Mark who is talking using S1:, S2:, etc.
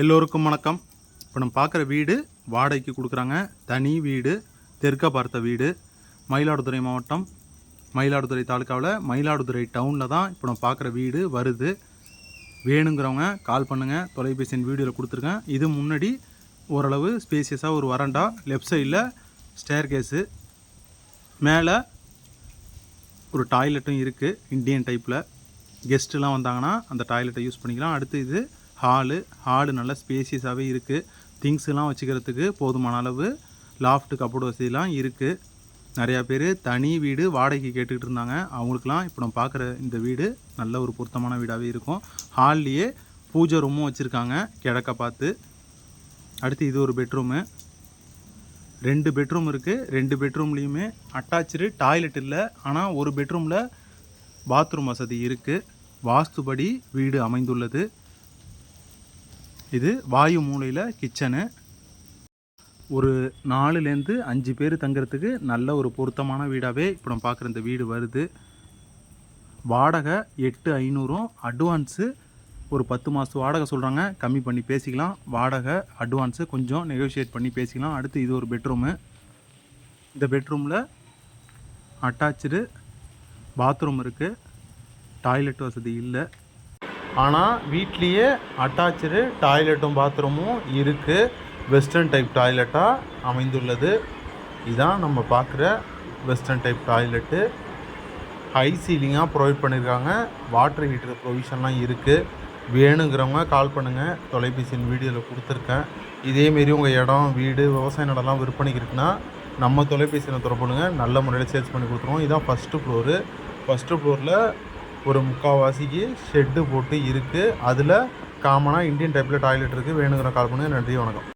S1: எல்லோருக்கும் வணக்கம். இப்போ நம்ம பார்க்குற வீடு வாடகைக்கு கொடுக்குறாங்க. தனி வீடு தெற்க பார்த்த வீடு. மயிலாடுதுறை மாவட்டம் மயிலாடுதுறை தாலுக்காவில் மயிலாடுதுறை டவுனில் தான் இப்போ நம்ம பார்க்குற வீடு வருது. வேணுங்கிறவங்க கால் பண்ணுங்கள் தொலைபேசி வீடியோவில் கொடுத்துருக்கேன். இது முன்னாடி ஓரளவு ஸ்பேசியஸாக ஒரு வரண்டா லெஃப்ட் சைடில் ஸ்டேர் கேஸு மேலே ஒரு டாய்லெட்டும் இருக்குது இந்தியன் டைப்பில் கெஸ்ட்டுலாம் வந்தாங்கன்னா அந்த டாய்லெட்டை யூஸ் பண்ணிக்கலாம். அடுத்து இது ஹாலு ஹாலு நல்லா ஸ்பேசியஸாகவே இருக்குது திங்ஸ்லாம் வச்சுக்கிறதுக்கு போதுமான அளவு லாஃப்ட் கப்போர்டு வசதிலாம் இருக்குது நிறையா பேர் தனி வீடு வாடகைக்கு கேட்டுக்கிட்டு இருந்தாங்க. அவங்களுக்குலாம் இப்போ நம்ம பார்க்குற இந்த வீடு நல்ல ஒரு பொருத்தமான வீடாகவே இருக்கும். ஹால்லையே பூஜை ரூமும் வச்சுருக்காங்க. கிழக்க பார்த்து. அடுத்து இது ஒரு பெட்ரூமு ரெண்டு பெட்ரூம் இருக்குது ரெண்டு பெட்ரூம்லேயுமே அட்டாச்சு டாய்லெட் இல்லை. ஆனால் ஒரு பெட்ரூமில் பாத்ரூம் வசதி இருக்குது வாஸ்துபடி வீடு அமைந்துள்ளது. இது வாயு மூலையில் கிச்சனு ஒரு நாலுலேருந்து அஞ்சு பேர் தங்குறதுக்கு நல்ல ஒரு பொருத்தமான வீடாகவே இப்போ நம்ம பார்க்குற இந்த வீடு வருது. வாடகை எட்டு ஐநூறும் அட்வான்ஸு ஒரு பத்து மாதத்து வாடகை சொல்கிறாங்க கம்மி பண்ணி பேசிக்கலாம். வாடகை அட்வான்ஸு கொஞ்சம் நெகோஷியேட் பண்ணி பேசிக்கலாம். அடுத்து இது ஒரு பெட்ரூமு இந்த பெட்ரூமில் அட்டாச்சு பாத்ரூம் இருக்குது டாய்லெட் வசதி இல்லை. ஆனால் வீட்லேயே அட்டாச்சு டாய்லெட்டும் பாத்ரூமும் இருக்குது வெஸ்டர்ன் டைப் டாய்லெட்டாக அமைந்துள்ளது. இதான் நம்ம பார்க்குற வெஸ்டர்ன் டைப் டாய்லெட்டு. ஹை சீலிங்காக ப்ரொவைட் பண்ணியிருக்காங்க வாட்டர் ஹீட்டர் ப்ரொவிஷன்லாம் இருக்குது வேணுங்கிறவங்க கால் பண்ணுங்கள் தொலைபேசியின் வீடியோவில் கொடுத்துருக்கேன். இதேமாரி உங்கள் இடம் வீடு விவசாய நிலம்லாம் விற்பனைக்கு இருக்குன்னா நம்ம தொலைபேசியில் தொடர்புங்க நல்ல முறையில் சேல்ஸ் பண்ணி கொடுத்துருவோம். இதான் ஃபஸ்ட்டு ஃப்ளோரு ஃபஸ்ட்டு ஃப்ளோரில் ஒரு முக்கால்வாசிக்கு ஷெட்டு போட்டு இருக்குது அதில் காமனாக இந்தியன் டைப்பில் டாய்லெட் இருக்குது வேணுங்கிற கால் பண்ணுங்கள் நன்றி வணக்கம்.